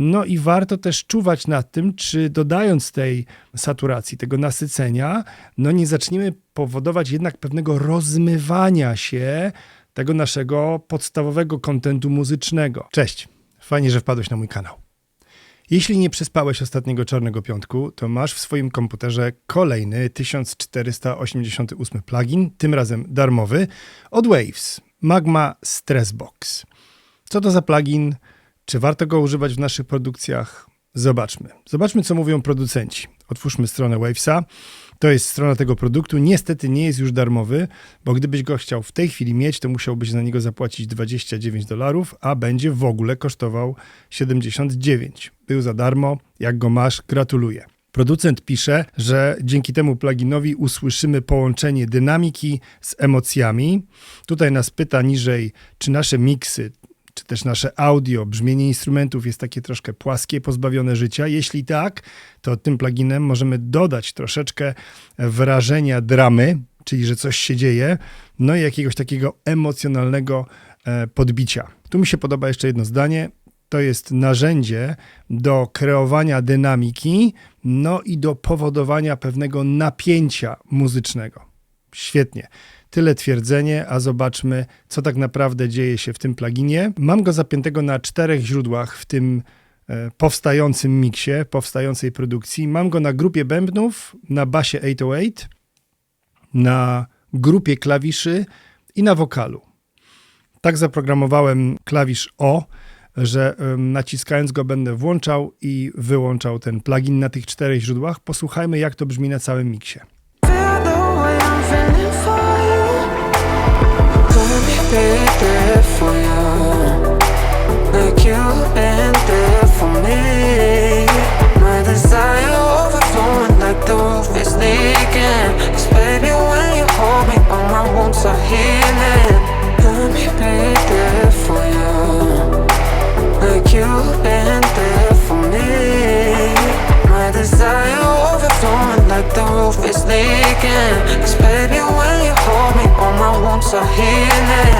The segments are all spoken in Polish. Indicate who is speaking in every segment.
Speaker 1: No i warto też czuwać nad tym, czy dodając tej saturacji, tego nasycenia, no nie zaczniemy powodować jednak pewnego rozmywania się tego naszego podstawowego kontentu muzycznego. Cześć, fajnie, że wpadłeś na mój kanał. Jeśli nie przespałeś ostatniego Czarnego Piątku, to masz w swoim komputerze kolejny 1488 plugin, tym razem darmowy, od Waves, Magma Stressbox. Co to za plugin? Czy warto go używać w naszych produkcjach? Zobaczmy. Zobaczmy, co mówią producenci. Otwórzmy stronę Wavesa. To jest strona tego produktu. Niestety nie jest już darmowy, bo gdybyś go chciał w tej chwili mieć, to musiałbyś za niego zapłacić 29 dolarów, a będzie w ogóle kosztował 79. Był za darmo. Jak go masz, gratuluję. Producent pisze, że dzięki temu pluginowi usłyszymy połączenie dynamiki z emocjami. Tutaj nas pyta niżej, czy nasze miksy, czy też nasze audio, brzmienie instrumentów jest takie troszkę płaskie, pozbawione życia. Jeśli tak, to tym pluginem możemy dodać troszeczkę wrażenia dramy, czyli że coś się dzieje, no i jakiegoś takiego emocjonalnego e, podbicia. Tu mi się podoba jeszcze jedno zdanie. To jest narzędzie do kreowania dynamiki, no i do powodowania pewnego napięcia muzycznego. Świetnie. Tyle twierdzenie, a zobaczmy, co tak naprawdę dzieje się w tym pluginie. Mam go zapiętego na czterech źródłach w tym e, powstającym miksie, powstającej produkcji. Mam go na grupie bębnów, na basie 808, na grupie klawiszy i na wokalu. Tak zaprogramowałem klawisz O, że naciskając go będę włączał i wyłączał ten plugin na tych czterech źródłach. Posłuchajmy, jak to brzmi na całym miksie.
Speaker 2: There for you. Like you've been there for me. My desire overflowing like the roof is baby, when you hold me, all my wounds are healing. Let me be there for you. Like you've been there for me. My desire overflowing like the roof is. Cause baby, when you hold me, all my wounds are healing.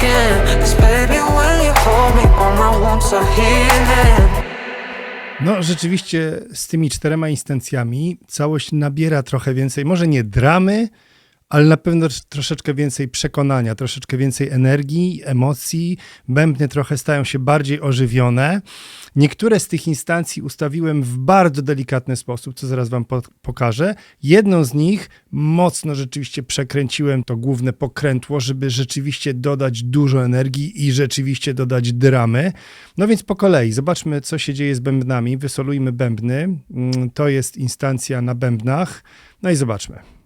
Speaker 2: Leaking. Cause baby, when you hold me, all my wounds are healing.
Speaker 1: No, rzeczywiście z tymi czterema instancjami całość nabiera trochę więcej, może nie dramy, ale na pewno tr- troszeczkę więcej przekonania, troszeczkę więcej energii, emocji. Bębny trochę stają się bardziej ożywione. Niektóre z tych instancji ustawiłem w bardzo delikatny sposób, co zaraz Wam po- pokażę. Jedną z nich mocno rzeczywiście przekręciłem to główne pokrętło, żeby rzeczywiście dodać dużo energii i rzeczywiście dodać dramy. No więc po kolei, zobaczmy, co się dzieje z bębnami. Wysolujmy bębny. Mm, To jest instancja na bębnach. No i zobaczmy.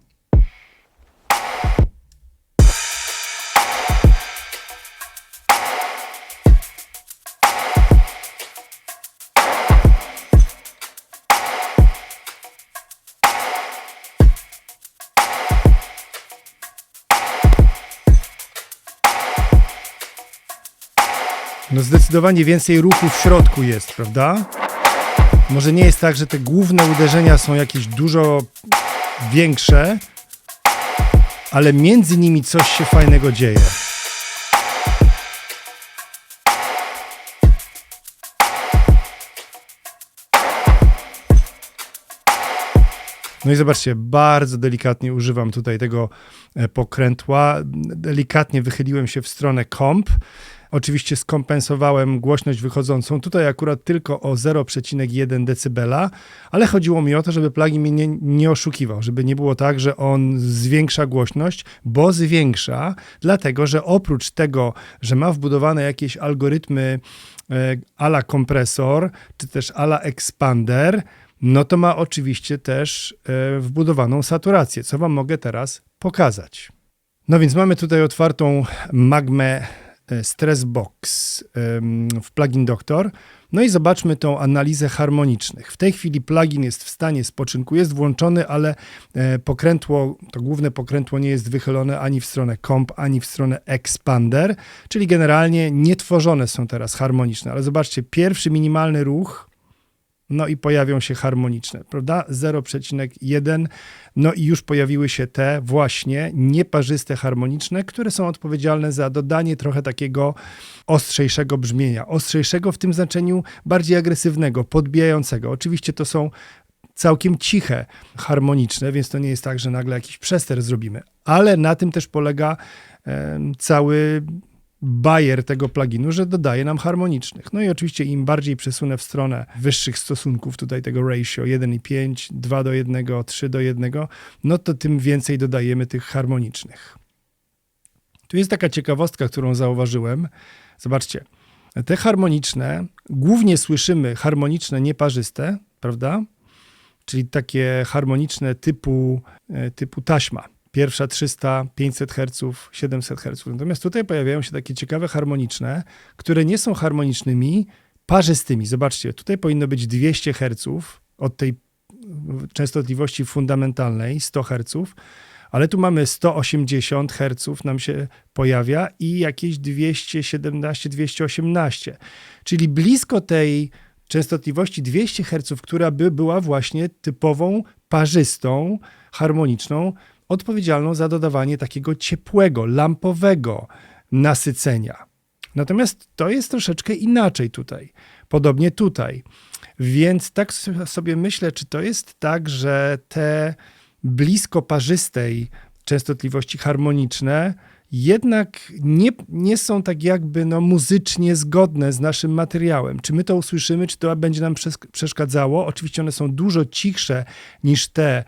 Speaker 1: No zdecydowanie więcej ruchu w środku jest, prawda? Może nie jest tak, że te główne uderzenia są jakieś dużo większe, ale między nimi coś się fajnego dzieje. No i zobaczcie, bardzo delikatnie używam tutaj tego e, pokrętła. Delikatnie wychyliłem się w stronę komp. Oczywiście skompensowałem głośność wychodzącą. Tutaj akurat tylko o 0,1 dB, ale chodziło mi o to, żeby plugin mnie nie, nie oszukiwał, żeby nie było tak, że on zwiększa głośność, bo zwiększa, dlatego że oprócz tego, że ma wbudowane jakieś algorytmy e, ala kompresor, czy też ala expander, no to ma oczywiście też e, wbudowaną saturację, co Wam mogę teraz pokazać. No więc mamy tutaj otwartą magmę Stressbox em, w Plugin Doctor. No i zobaczmy tą analizę harmonicznych. W tej chwili plugin jest w stanie spoczynku, jest włączony, ale e, pokrętło, to główne pokrętło nie jest wychylone ani w stronę comp, ani w stronę expander, czyli generalnie nietworzone są teraz harmoniczne. Ale zobaczcie, pierwszy minimalny ruch, no i pojawią się harmoniczne, prawda? 0,1. No i już pojawiły się te właśnie nieparzyste harmoniczne, które są odpowiedzialne za dodanie trochę takiego ostrzejszego brzmienia. Ostrzejszego w tym znaczeniu bardziej agresywnego, podbijającego. Oczywiście to są całkiem ciche, harmoniczne, więc to nie jest tak, że nagle jakiś przester zrobimy. Ale na tym też polega em, cały bajer tego pluginu, że dodaje nam harmonicznych. No i oczywiście im bardziej przesunę w stronę wyższych stosunków, tutaj tego ratio 1,5, 2 do 1, 3 do 1, no to tym więcej dodajemy tych harmonicznych. Tu jest taka ciekawostka, którą zauważyłem. Zobaczcie, te harmoniczne, głównie słyszymy harmoniczne nieparzyste, prawda? Czyli takie harmoniczne typu, e, typu taśma. Pierwsza 300, 500 Hz, 700 Hz. Natomiast tutaj pojawiają się takie ciekawe harmoniczne, które nie są harmonicznymi, parzystymi. Zobaczcie, tutaj powinno być 200 Hz od tej częstotliwości fundamentalnej, 100 Hz, ale tu mamy 180 Hz nam się pojawia i jakieś 217, 218. Czyli blisko tej częstotliwości 200 Hz, która by była właśnie typową, parzystą, harmoniczną, odpowiedzialną za dodawanie takiego ciepłego, lampowego nasycenia. Natomiast to jest troszeczkę inaczej tutaj. Podobnie tutaj. Więc tak sobie myślę, czy to jest tak, że te blisko parzystej częstotliwości harmoniczne jednak nie, nie są tak jakby no, muzycznie zgodne z naszym materiałem. Czy my to usłyszymy, czy to będzie nam przes- przeszkadzało? Oczywiście one są dużo cichsze niż te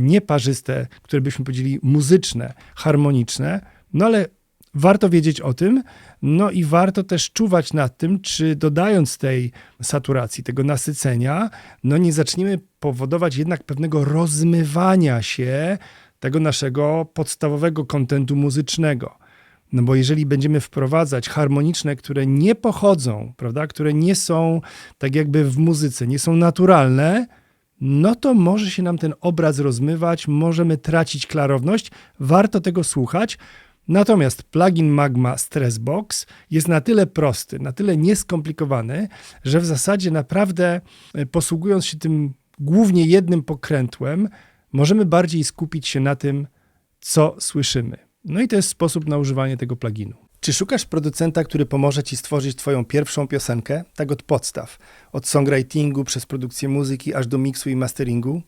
Speaker 1: nieparzyste, które byśmy powiedzieli muzyczne, harmoniczne, no ale warto wiedzieć o tym, no i warto też czuwać nad tym, czy dodając tej saturacji, tego nasycenia, no nie zaczniemy powodować jednak pewnego rozmywania się tego naszego podstawowego kontentu muzycznego. No bo jeżeli będziemy wprowadzać harmoniczne, które nie pochodzą, prawda, które nie są tak jakby w muzyce, nie są naturalne, no to może się nam ten obraz rozmywać, możemy tracić klarowność. Warto tego słuchać. Natomiast plugin Magma Stressbox jest na tyle prosty, na tyle nieskomplikowany, że w zasadzie naprawdę e, posługując się tym głównie jednym pokrętłem, możemy bardziej skupić się na tym, co słyszymy. No i to jest sposób na używanie tego pluginu. Czy szukasz producenta, który pomoże ci stworzyć twoją pierwszą piosenkę, tak od podstaw, od songwritingu przez produkcję muzyki aż do miksu i masteringu?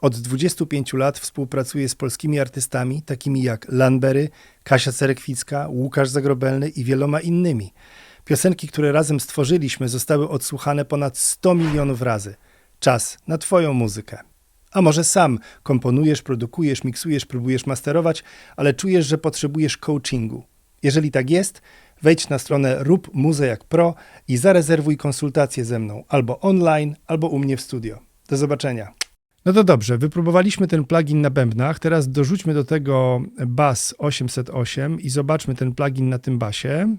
Speaker 1: Od 25 lat współpracuję z polskimi artystami, takimi jak Lanbery, Kasia Cerekwicka, Łukasz Zagrobelny i wieloma innymi. Piosenki, które razem stworzyliśmy, zostały odsłuchane ponad 100 milionów razy. Czas na Twoją muzykę. A może sam komponujesz, produkujesz, miksujesz, próbujesz masterować, ale czujesz, że potrzebujesz coachingu. Jeżeli tak jest, wejdź na stronę Rób Muzę jak Pro i zarezerwuj konsultację ze mną albo online, albo u mnie w studio. Do zobaczenia. No to dobrze, wypróbowaliśmy ten plugin na bębnach. Teraz dorzućmy do tego bas 808 i zobaczmy ten plugin na tym basie.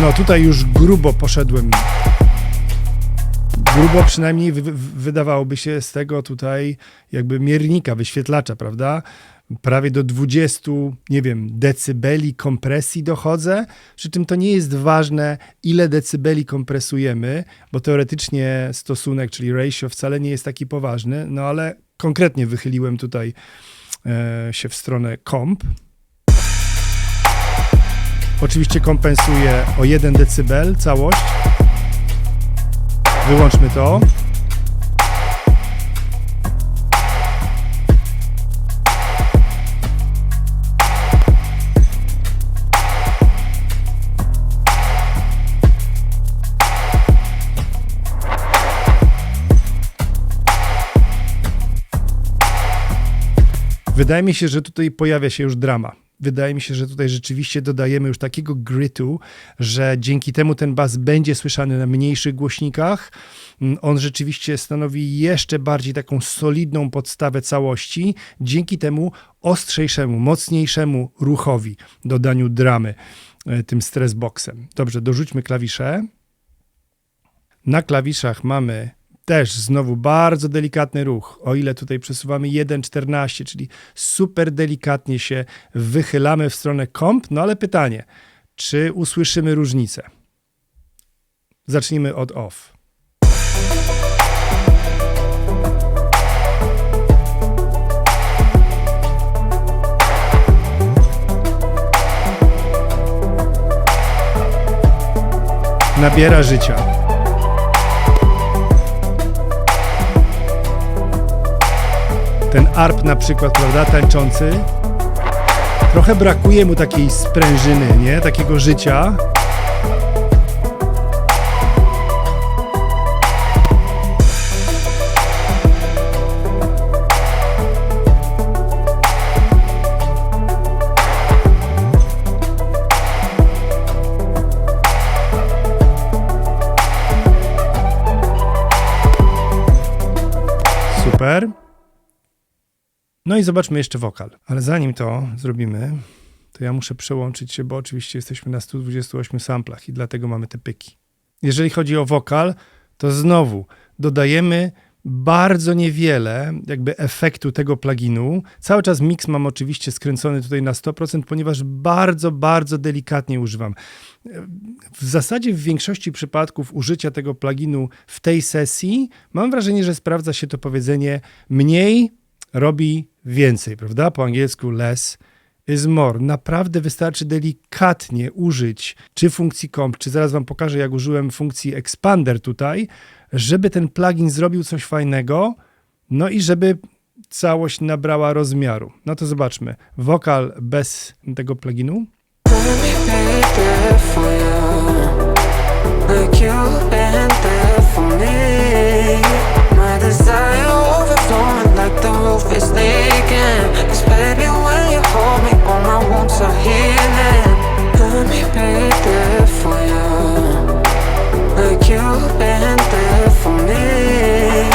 Speaker 1: No tutaj już grubo poszedłem. Grubo przynajmniej wy, wy- wydawałoby się z tego tutaj jakby miernika, wyświetlacza, prawda? Prawie do 20, nie wiem, decybeli kompresji dochodzę, przy czym to nie jest ważne, ile decybeli kompresujemy, bo teoretycznie stosunek, czyli ratio wcale nie jest taki poważny, no ale konkretnie wychyliłem tutaj e, się w stronę komp. Oczywiście kompensuję o 1 decybel całość. Wyłączmy to. Wydaje mi się, że tutaj pojawia się już drama. Wydaje mi się, że tutaj rzeczywiście dodajemy już takiego gritu, że dzięki temu ten bas będzie słyszany na mniejszych głośnikach. Mm, On rzeczywiście stanowi jeszcze bardziej taką solidną podstawę całości, dzięki temu ostrzejszemu, mocniejszemu ruchowi, dodaniu dramy. e, tym stressboxem. Dobrze, dorzućmy klawisze. Na klawiszach mamy też znowu bardzo delikatny ruch. O ile tutaj przesuwamy 1,14, czyli super delikatnie się wychylamy w stronę komp, no ale pytanie, czy usłyszymy różnicę? Zacznijmy od off. Nabiera życia. Ten arp na przykład, prawda, tańczący, trochę brakuje mu takiej sprężyny, nie? Takiego życia. No i zobaczmy jeszcze wokal. Ale zanim to zrobimy, to ja muszę przełączyć się, bo oczywiście jesteśmy na 128 samplach i dlatego mamy te pyki. Jeżeli chodzi o wokal, to znowu dodajemy bardzo niewiele jakby efektu tego pluginu. Cały czas mix mam oczywiście skręcony tutaj na 100%, ponieważ bardzo, bardzo delikatnie używam. W zasadzie w większości przypadków użycia tego pluginu w tej sesji mam wrażenie, że sprawdza się to powiedzenie mniej robi więcej, prawda? Po angielsku less is more. Naprawdę wystarczy delikatnie użyć czy funkcji comp, czy zaraz wam pokażę, jak użyłem funkcji expander tutaj, żeby ten plugin zrobił coś fajnego, no i żeby całość nabrała rozmiaru. No to zobaczmy. Wokal bez tego pluginu.
Speaker 2: For you, like you've been like the roof is leaking. 'Cause baby, when you hold me, all my wounds are healing. Let me be there for you, like you've been there for me.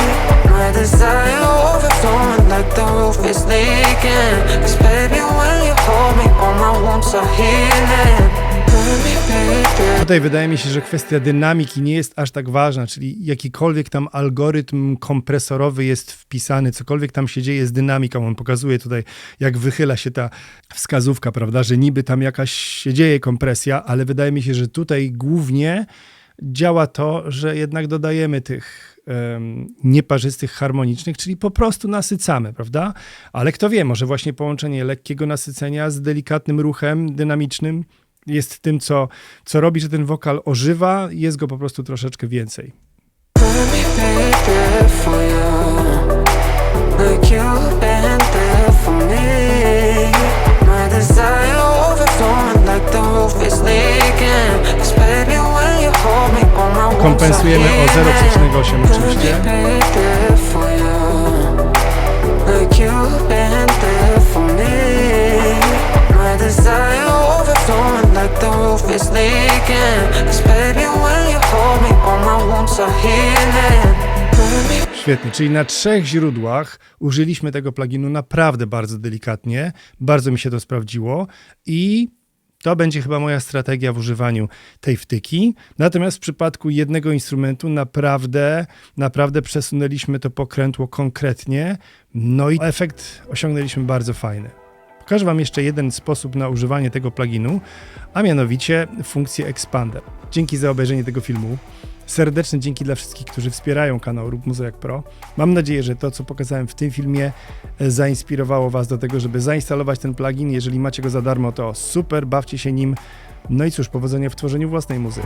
Speaker 2: My desire overflowing like the roof is leaking. 'Cause baby, when you hold me, all my wounds are healing.
Speaker 1: Tutaj wydaje mi się, że kwestia dynamiki nie jest aż tak ważna, czyli jakikolwiek tam algorytm kompresorowy jest wpisany, cokolwiek tam się dzieje z dynamiką. On pokazuje tutaj, jak wychyla się ta wskazówka, prawda, że niby tam jakaś się dzieje kompresja, ale wydaje mi się, że tutaj głównie działa to, że jednak dodajemy tych nieparzystych harmonicznych, czyli po prostu nasycamy, prawda? Ale kto wie, może właśnie połączenie lekkiego nasycenia z delikatnym ruchem dynamicznym jest tym, co, co robi, że ten wokal ożywa, jest go po prostu troszeczkę więcej.
Speaker 2: Let me be there
Speaker 1: Świetnie, czyli na trzech źródłach użyliśmy tego pluginu naprawdę bardzo delikatnie, bardzo mi się to sprawdziło i to będzie chyba moja strategia w używaniu tej wtyki. Natomiast w przypadku jednego instrumentu naprawdę, naprawdę przesunęliśmy to pokrętło konkretnie, no i efekt osiągnęliśmy bardzo fajny. Pokażę Wam jeszcze jeden sposób na używanie tego pluginu, a mianowicie funkcję Expander. Dzięki za obejrzenie tego filmu. Serdeczne dzięki dla wszystkich, którzy wspierają kanał Rób jak Pro. Mam nadzieję, że to, co pokazałem w tym filmie, e, zainspirowało Was do tego, żeby zainstalować ten plugin. Jeżeli macie go za darmo, to super, bawcie się nim. No i cóż, powodzenia w tworzeniu własnej muzy.